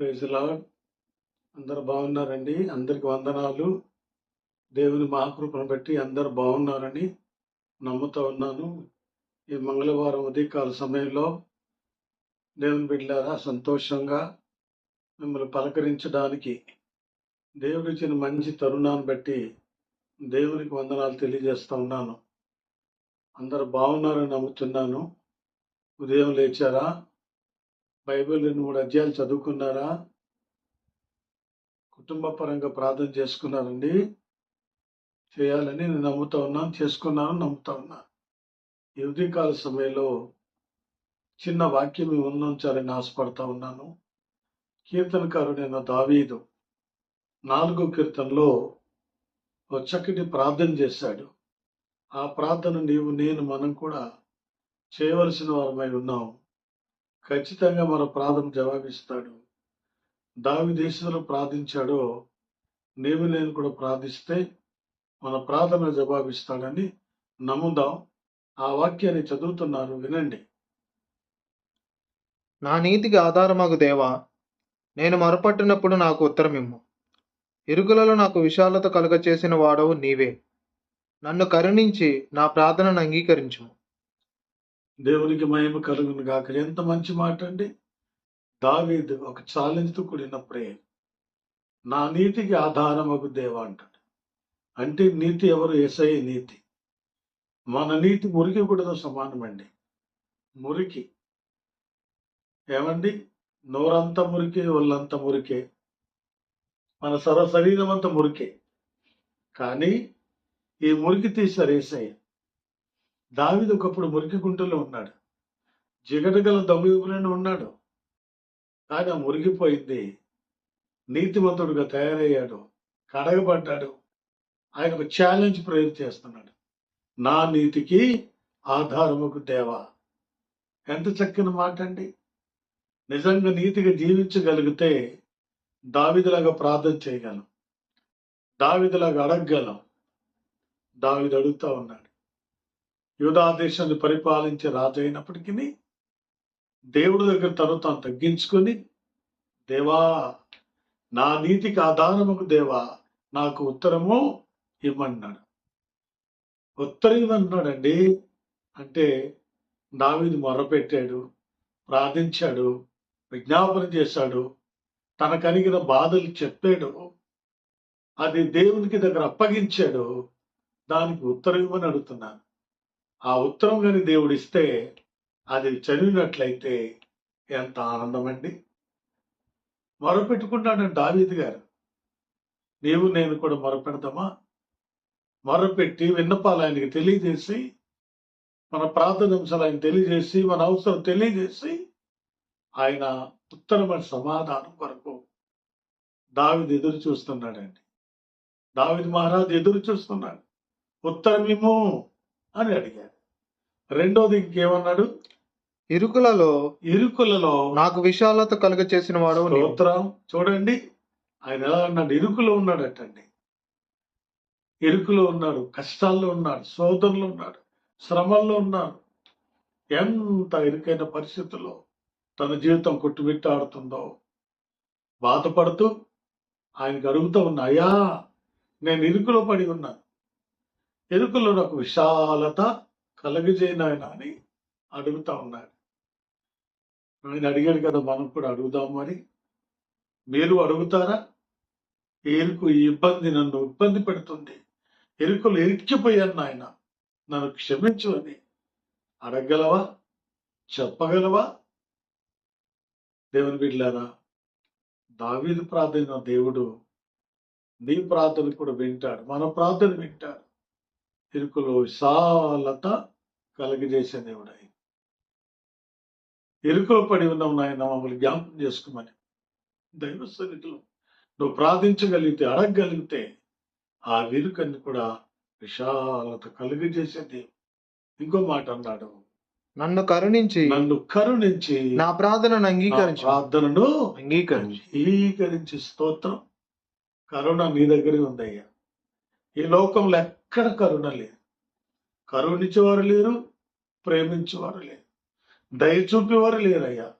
Praise అందరు బాగున్నారండి. అందరికి వందనాలు. దేవుని మహాకృపను బట్టి అందరు బాగున్నారని నమ్ముతూ ఉన్నాను. ఈ మంగళవారం ఉదయకాల సమయంలో దేవుని బిడ్డారా సంతోషంగా మిమ్మల్ని పలకరించడానికి దేవుడు ఇచ్చిన మంచి తరుణాన్ని బట్టి దేవునికి వందనాలు తెలియజేస్తూ ఉన్నాను. అందరు బాగున్నారని నమ్ముతున్నాను. ఉదయం లేచారా? బైబిల్ రెండు మూడు అధ్యాయాలు చదువుకున్నారా? కుటుంబ పరంగా ప్రార్థన చేసుకున్నారండి చేయాలని నేను నమ్ముతా ఉన్నాను చేసుకున్నాను నమ్ముతా ఉన్నాను ఈ కాల సమయంలో చిన్న వాక్యం మీ ఉంచాలని ఆశపడతా ఉన్నాను. కీర్తనకారుడైన దావీదు నాలుగో కీర్తనలో ఒక చక్కటి ప్రార్థన చేశాడు. ఆ ప్రార్థన నీవు నేను మనం కూడా చేయవలసిన వారమై ఉన్నాము ఖచ్చితంగా మన ప్రార్థన జవాబిస్తాడు. దావి దేశంలో ప్రార్థించాడో నీవు నేను కూడా ప్రార్థిస్తే మన ప్రార్థన జవాబిస్తాడని నమ్ముదాం. ఆ వాక్యాన్ని చదువుతున్నారు వినండి. నా నీతికి ఆధారమగు దేవా నేను మొరపట్టినప్పుడు నాకు ఉత్తరమిమ్ము. ఇరుకులలో నాకు విశాలత కలుగ చేసిన వాడవు నీవే. నన్ను కరుణించి నా ప్రార్థనను అంగీకరించుము. దేవునికి మహిమ కలుగును గాక. ఎంత మంచి మాట అండి. దావీదు ఒక ఛాలెంజ్తో కూడిన ప్రేయర్ నా నీతికి ఆధారమగు దేవ అంటాడు. అంటే నీతి ఎవరు? ఎసఐ నీతి. మన నీతి మురికి కూడా సమానమండి. మురికి. ఏమండి? నోరంతా మురికే ఒళ్ళంతా మురికే. మన సర శరీరం అంతా మురికే. కానీ ఈ మురికి తీశారు ఏసయ్య. దావిది ఒకప్పుడు మురికి గుంటలో ఉన్నాడు. జిగటగల దొంగ ఉన్నాడు. కానీ ఆ మురిగిపోయింది నీతిమంతుడుగా తయారయ్యాడు కడగబడ్డాడు. ఆయన ఒక ఛాలెంజ్ ప్రేయర్ చేస్తున్నాడు. నా నీతికి ఆధారముకు దేవా. ఎంత చక్కని మాట అండి. నిజంగా నీతిగా జీవించగలిగితే దావిదిలాగా ప్రార్థన చేయగలం. దావిదిలాగా అడగగలం. దావిది అడుగుతా ఉన్నాడు. యూదా దేశాన్ని పరిపాలించే రాజు అయినప్పటికీ దేవుడి దగ్గర తను తాను తగ్గించుకొని దేవా నా నీతికి ఆధారముకు దేవా నాకు ఉత్తరము ఇమ్మన్నాడు ఉత్తరం ఇవ్వన్నాడండి అంటే దావీదు మొరపెట్టాడు ప్రార్థించాడు విజ్ఞాపన చేశాడు తన కలిగిన బాధలు చెప్పాడు అది దేవునికి దగ్గర అప్పగించాడు దానికి ఉత్తరం ఇవ్వని అడుగుతున్నాను. ఆ ఉత్తరం కానీ దేవుడు ఇస్తే అది చదివినట్లయితే ఎంత ఆనందం అండి మొరపెట్టుకున్నాడు దావీద్ గారు. నీవు నేను కూడా మొరపెడదామా? మొరపెట్టి విన్నపాలు ఆయనకి తెలియజేసి మన ప్రార్థనాంశాలు ఆయన తెలియజేసి మన అవసరం తెలియజేసి ఆయన ఉత్తరమైన సమాధానం కొరకు దావిది ఎదురు చూస్తున్నాడండి. దావిది మహారాజు ఎదురు చూస్తున్నాడు. ఉత్తరమేమో అని అడిగాడు. రెండోది ఇంకేమన్నాడు? ఇరుకులలో ఇరుకులలో నాకు విశాలత కలుగ చేసిన నీవు. స్తోత్రం. చూడండి ఆయన ఎలా ఉన్నాడు? ఇరుకులో ఉన్నాడటండి. ఇరుకులో ఉన్నాడు కష్టాల్లో ఉన్నాడు సోదరులు ఉన్నాడు శ్రమల్లో ఉన్నాడు. ఎంత ఇరుకైన పరిస్థితుల్లో తన జీవితం కొట్టుమిట్టాడుతుందో బాధపడుతూ ఆయనకు అడుగుతూ ఉన్నా అయ్యా నేను ఇరుకులో పడి ఉన్నాను. ఇరుకులో నాకు విశాలత కలగజేయనాయన అని అడుగుతా ఉన్నాడు ఆయన అడిగాడు కదా మనం కూడా అడుగుదాము అని. మీరు అడుగుతారా? ఎరుకు ఈ ఇబ్బంది నన్ను ఇబ్బంది పెడుతుంది. ఎరుకులు ఎరిక్కిపోయాను నాయన. నన్ను క్షమించు అని. అడగగలవా? చెప్పగలవా? దేవుని బిడ్డారా దావీదు ప్రార్థన దేవుడు నీ ప్రార్థన కూడా వింటాడు మన ప్రార్థన వింటాడు. ఇరుకులో విశాలత కలిగజేసే దేవుడు ఆయన. ఎరుకలో పడి ఉన్నాం నాయన మమ్మల్ని జ్ఞాపకం చేసుకోమని. దైవ సన్నిధిలో నువ్వు ప్రార్థించగలిగితే అడగగలిగితే ఆ విరుకని కూడా విశాలత కలుగజేసే దేవుడు. ఇంకో మాట అన్నాడు. నన్ను కరుణించి నన్ను కరుణించి నా ప్రార్థనను అంగీకరించు. ప్రార్థనను అంగీకరించు. అంగీకరించి. స్తోత్రం. కరుణ నీ దగ్గరే ఉందయ్యా. ఈ లోకంలో ఎక్కడ కరుణ లేదు. కరుణించేవారు లేరు ప్రేమించేవారు లేరు దయ చూపేవారు లేరయ్యా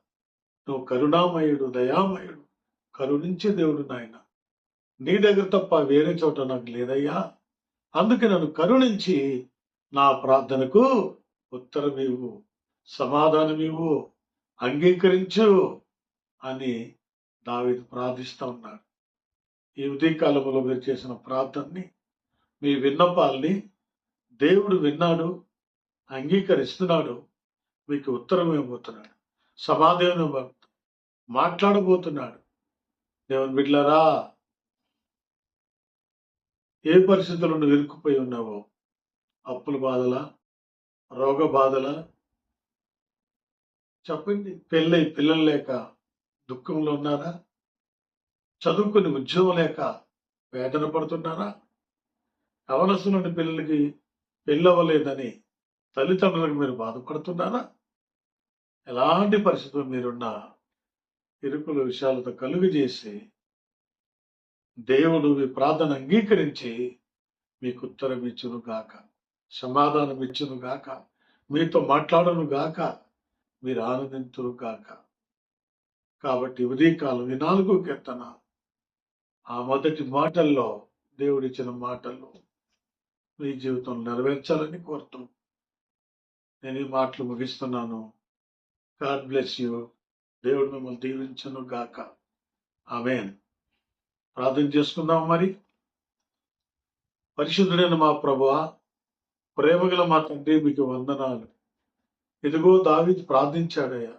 నువ్వు కరుణామయుడు దయామయుడు కరుణించే దేవుడు నాయన. నీ దగ్గర తప్ప వేరే చోట నాకు లేదయ్యా. అందుకే నన్ను కరుణించి నా ప్రార్థనకు ఉత్తరం ఇవ్వు సమాధానం ఇవ్వు అంగీకరించు అని దావిది ప్రార్థిస్తూ ఉన్నాడు. ఈ ఉదయకాలంలో మీరు చేసిన ప్రార్థనని మీ విన్నపాల్ని దేవుడు విన్నాడు అంగీకరిస్తున్నాడు మీకు ఉత్తరం ఇవ్వబోతున్నాడు. సమాధానం మాట్లాడబోతున్నాడు. దేవుని బిడ్లరా ఏ పరిస్థితుల్లో నువ్వు ఇరుక్కుపోయి ఉన్నావో? అప్పుల బాధల? రోగ బాధల? చెప్పండి పెళ్ళై పిల్లలు లేక దుఃఖంలో ఉన్నారా? చదువుకుని ఉద్యోగం లేక వేదన పడుతున్నారా? అవనస్తున్న పిల్లలకి పెళ్ళవలేదని తల్లిదండ్రులకు మీరు బాధపడుతున్నారా? ఎలాంటి పరిస్థితులు మీరున్నా ఇరుకుల విషయాలతో కలుగు చేసి దేవుడు మీ ప్రార్థన అంగీకరించి మీకు ఉత్తరం ఇచ్చును గాక సమాధానం ఇచ్చును గాక మీతో మాట్లాడను గాక మీరు ఆనందించును గాక. కాబట్టి ఉదయకాలం ఈ నాలుగు కీర్తన. ఆ మొదటి మాటల్లో దేవుడిచ్చిన మాటలు మీ జీవితం నెరవేర్చాలని కోరుతూ నేను ఈ మాటలు ముగిస్తున్నాను. గాడ్ బ్లెస్ యూ దేవుడు మిమ్మల్ని దీవించను గాక. ఆమెన్ ప్రార్థన చేసుకుందాం మరి. పరిశుద్ధుడైన మా ప్రభు ప్రేమగల మా తండ్రి మీకు వందనాలు. ఇదిగో దావిది ప్రార్థించాడయ్యా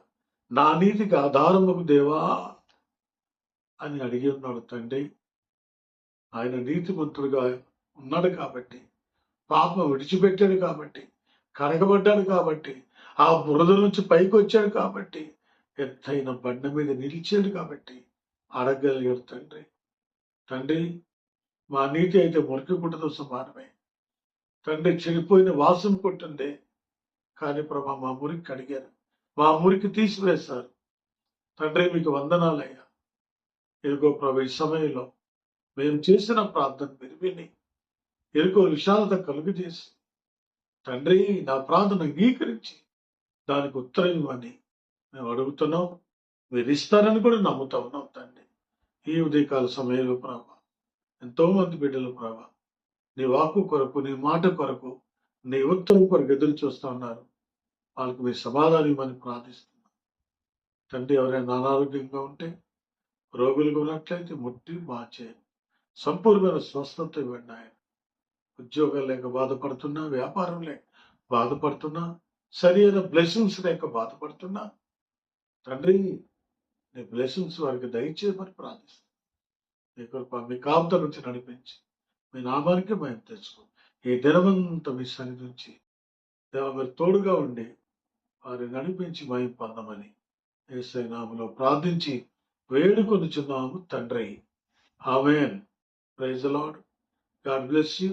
నా నీతికి ఆధారముకు దేవా అని అడిగి ఉన్నాడు తండ్రి. ఆయన నీతిమంతుడుగా ఉన్నాడు కాబట్టి పాపం విడిచిపెట్టాడు కాబట్టి కడగబడ్డాడు కాబట్టి ఆ బురద నుంచి పైకి వచ్చాడు కాబట్టి ఎత్తైన బండ మీద నిలిచాడు కాబట్టి అడగలిగాడు తండ్రి. తండ్రి మా నీతి అయితే మురికి సమానమే. తండ్రి చెడిపోయిన వాసన కొట్టిందే కానీ ప్రభా మా మురికి కడిగారు. మా మురికి తీసివేశారు. తండ్రి మీకు వందనాలయ్యా. ఇదిగో ప్రభు ఈ సమయంలో మేము చేసిన ప్రార్థన మీరు విని ఎరుకో విశాలత కలుగజేసి తండ్రి నా ప్రార్థన అంగీకరించి దానికి ఉత్తరం ఇవ్వని మేము అడుగుతున్నాం మీరు ఇస్తారని కూడా నమ్ముతా ఉన్నాం తండ్రి. ఈ ఉదయకాల సమయంలో ప్రభా ఎంతో మంది బిడ్డలు ప్రభా నీ వాకు కొరకు నీ మాట కొరకు నీ ఉత్తరం కొరకు ఎదురు చూస్తూ ఉన్నారు. వాళ్ళకి మీ సమాధానం ఇవ్వని ప్రార్థిస్తున్నాం. తండ్రి ఎవరైనా అనారోగ్యంగా ఉంటే రోగులుగా ఉన్నట్లయితే ముట్టి మార్చే సంపూర్ణమైన స్వస్థత ఇవ్వండి ఆయన. ఉద్యోగం లేక బాధపడుతున్నా వ్యాపారం లేక బాధపడుతున్నా సరి అయిన బ్లెస్సింగ్స్ లేక బాధపడుతున్నా తండ్రి నీ బ్లెస్సింగ్స్ వారికి దయచేయమని ప్రార్థిస్తాను మీ కృప మీ కాపుత నుంచి నడిపించి మీ నామానికి మేము తెచ్చుకో. ఈ దినమంతా మీ సన్నిధి నుంచి దేవ మీరు తోడుగా ఉండి వారిని నడిపించి మయం పొందమని ఏసై నామలో ప్రార్థించి వేడుకొనుచున్నాము తండ్రి. Amen. Praise Lord God bless you